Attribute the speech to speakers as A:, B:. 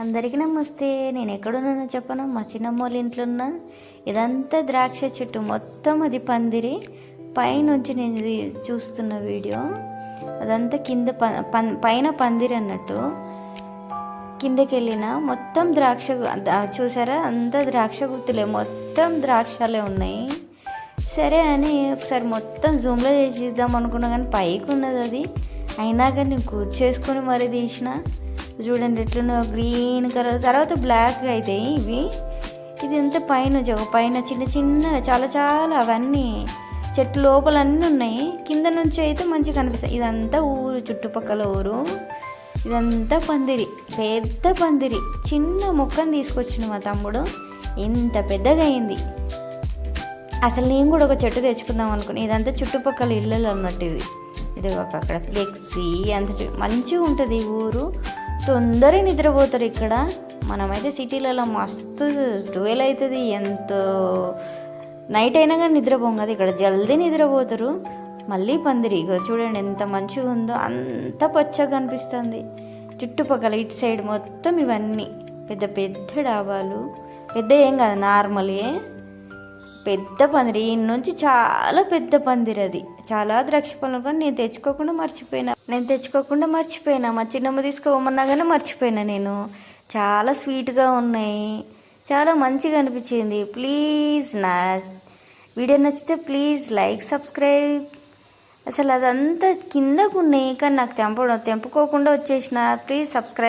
A: అందరికీ నమస్తే. నేను ఎక్కడున్నానో చెప్పను? మా చిన్నమ్మ వాళ్ళ ఇంట్లో ఉన్నా ఇదంతా ద్రాక్ష చెట్టు. మొత్తం అది పందిరి. పైనుంచి నేను ఇది చూస్తున్న వీడియో. అదంతా కింద ప- పన్- పైన పందిరి అన్నట్టు. కిందకి వెళ్ళిన మొత్తం ద్రాక్ష చూసారా? అంతా ద్రాక్ష గుర్తులే మొత్తం ద్రాక్షలే ఉన్నాయి. సరే అని ఒకసారి మొత్తం జూమ్లో చేసి ఇద్దాం అనుకున్నా కానీ పైకి ఉన్నది అది. అయినా కానీ నేను కూర్చేసుకొని మరీ తీసిన. చూడండి ఎట్లున్నా గ్రీన్ కలర్ తర్వాత బ్లాక్ అవుతాయి ఇవి. ఇది ఎంత పైన పైన చిన్న చిన్న చాలా చాలా అవన్నీ. చెట్టు లోపల అన్నీ ఉన్నాయి. కింద నుంచి అయితే మంచిగా కనిపిస్తాయి. ఇదంతా ఊరు చుట్టుపక్కల ఊరు. ఇదంతా పందిరి. పెద్ద పందిరి. చిన్న మొక్కను తీసుకొచ్చిన మా తమ్ముడు. ఇంత పెద్దగా అయింది. అసలు నేను కూడా ఒక చెట్టు తెచ్చుకుందాం అనుకుని ఇదంతా చుట్టుపక్కల ఇళ్ళలు అన్నట్టు ఇది. ఇది ఒక అక్కడ. ఫ్లెక్సీ అంత మంచిగా ఉంటుంది ఈ ఊరు. తొందరగా నిద్రపోతారు ఇక్కడ. మనమైతే సిటీలలో మస్తు ట్వెల్వ్ అవుతుంది ఎంతో నైట్ అయినా కానీ నిద్రపోం కదా. ఇక్కడ జల్దీ నిద్రపోతారు. మళ్ళీ పందిరి. ఇక చూడండి ఎంత మంచిగా ఉందో. అంత పచ్చగా కనిపిస్తుంది చుట్టుపక్కల ఇటు సైడ్ మొత్తం ఇవన్నీ. పెద్ద పెద్ద డాబాలు. పెద్ద ఏం కాదు. నార్మలే. పెద్ద పందిరి. నుంచి చాలా పెద్ద పందిరి అది. చాలా ద్రాక్ష పళ్ళు కానీ నేను తెచ్చుకోకుండా మర్చిపోయినా. నేను తెచ్చుకోకుండా మర్చిపోయినా. మా చిన్నమ్మ తీసుకోమన్నా కానీ మర్చిపోయినా నేను. చాలా స్వీట్గా ఉన్నాయి. చాలా మంచిగా అనిపించింది. ప్లీజ్ నా వీడియో నచ్చితే ప్లీజ్ లైక్ సబ్స్క్రైబ్. అసలు అదంతా కిందకు ఉన్నాయి కానీ నాకు తెంపడం తెంపుకోకుండా వచ్చేసిన. Please subscribe.